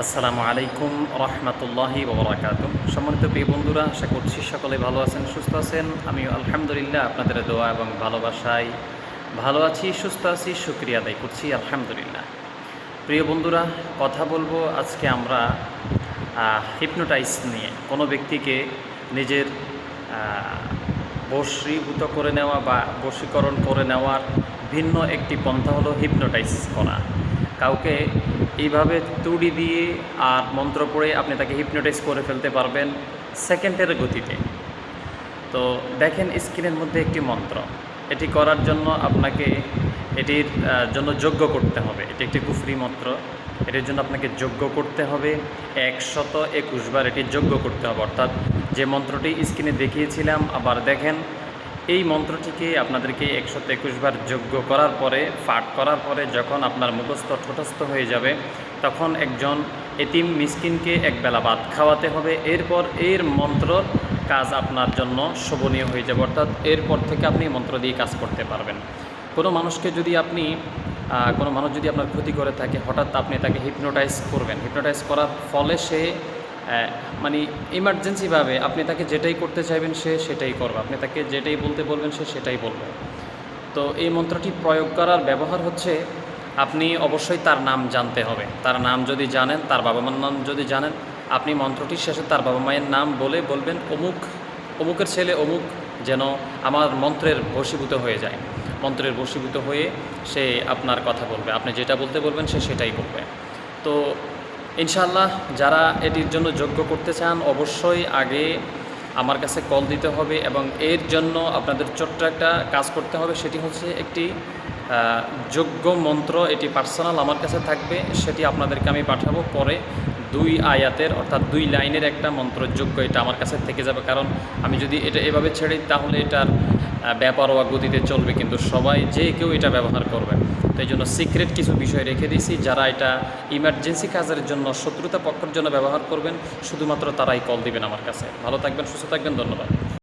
আসসালামু আলাইকুম রহমতুল্লাহি ওবরাকাত। সম্মানিত প্রিয় বন্ধুরা, আশা করছি সকলে ভালো আছেন, সুস্থ আছেন। আমি আলহামদুলিল্লাহ আপনাদের দোয়া এবং ভালোবাসায় ভালো আছি, সুস্থ আছি, শুক্রিয়া আদায় করছি, আলহামদুলিল্লাহ। প্রিয় বন্ধুরা, কথা বলব আজকে আমরা হিপনোটাইজ নিয়ে। কোনো ব্যক্তিকে নিজের বশীভূত করে নেওয়া বা বশীকরণ করে নেওয়ার ভিন্ন একটি পন্থা হলো হিপনোটাইজ করা। কাউকে এইভাবে তুড়ি দিয়ে আর মন্ত্র পড়ে আপনি তাকে হিপনোটাইজ করে ফেলতে পারবেন সেকেন্ডের গতিতে। তো দেখেন স্ক্রিনের মধ্যে একটি মন্ত্র। এটি করার জন্য আপনাকে এটির জন্য যোগ্য করতে হবে। এটি একটি কুফরি মন্ত্র। এটির জন্য আপনাকে যোগ্য করতে হবে। একশত একুশ বার এটি যোগ্য করতে হবে। অর্থাৎ যে মন্ত্রটি স্ক্রিনে দেখিয়েছিলাম, আবার দেখেন এই মন্ত্রটিকে আপনাদেরকে একুশ বার যোগ্য করার পরে, পাঠ করার পরে যখন আপনার মুখস্থ ঠোঁটস্থ হয়ে যাবে, তখন একজন এতিম মিসকিনকে একবেলা ভাত খাওয়াতে হবে। এরপর এর মন্ত্র কাজ আপনার জন্য শোভনীয় হয়ে যাবে। অর্থাৎ এরপর থেকে আপনি মন্ত্র দিয়ে কাজ করতে পারবেন। কোনো মানুষকে যদি আপনি কোনো মানুষ যদি আপনার ক্ষতি করে থাকে, হঠাৎ আপনি তাকে হিপনোটাইজ করবেন। হিপনোটাইজ করার ফলে সে মানে ইমার্জেন্সিভাবে আপনি তাকে যেটাই করতে চাইবেন সে সেটাই করবে। আপনি তাকে যেটাই বলতে বলবেন সে সেটাই বলবে। তো এই মন্ত্রটি প্রয়োগ করার ব্যবহার হচ্ছে আপনি অবশ্যই তার নাম জানতে হবে। তার নাম যদি জানেন, তার বাবা মার নাম যদি জানেন, আপনি মন্ত্রটির শেষে তার বাবা মায়ের নাম বলে বলবেন, অমুক, অমুকের ছেলে অমুক যেন আমার মন্ত্রের বশীভূত হয়ে যায়। মন্ত্রের বশীভূত হয়ে সে আপনার কথা বলবে। আপনি যেটা বলতে বলবেন সে সেটাই বলবে তো ইনশাল্লাহ যারা এটির জন্য যোগ্য করতে চান, অবশ্যই আগে আমার কাছে কল দিতে হবে এবং এর জন্য আপনাদের ছোট্ট একটা কাজ করতে হবে। সেটি হচ্ছে একটি যোগ্য মন্ত্র, এটি পার্সোনাল আমার কাছে থাকবে, সেটি আপনাদেরকে আমি পাঠাবো। পরে দুই আয়াতের, অর্থাৎ দুই লাইনের একটা মন্ত্র যোগ্য এটা আমার কাছে থেকে যাবে। কারণ আমি যদি এটা এভাবে ছেড়ে তাহলে এটার ব্যাপারোয়া গতিতে চলবে, কিন্তু সবাই যে কেউ এটা ব্যবহার করবে। তো এই জন্য সিক্রেট কিছু বিষয় রেখে দিয়েছি, যারা এটা ইমার্জেন্সি কাজের জন্য, শত্রুতা পক্ষের জন্য ব্যবহার করবেন, শুধুমাত্র তারাই কল দিবেন আমার কাছে। ভালো থাকবেন, সুস্থ থাকবেন, ধন্যবাদ।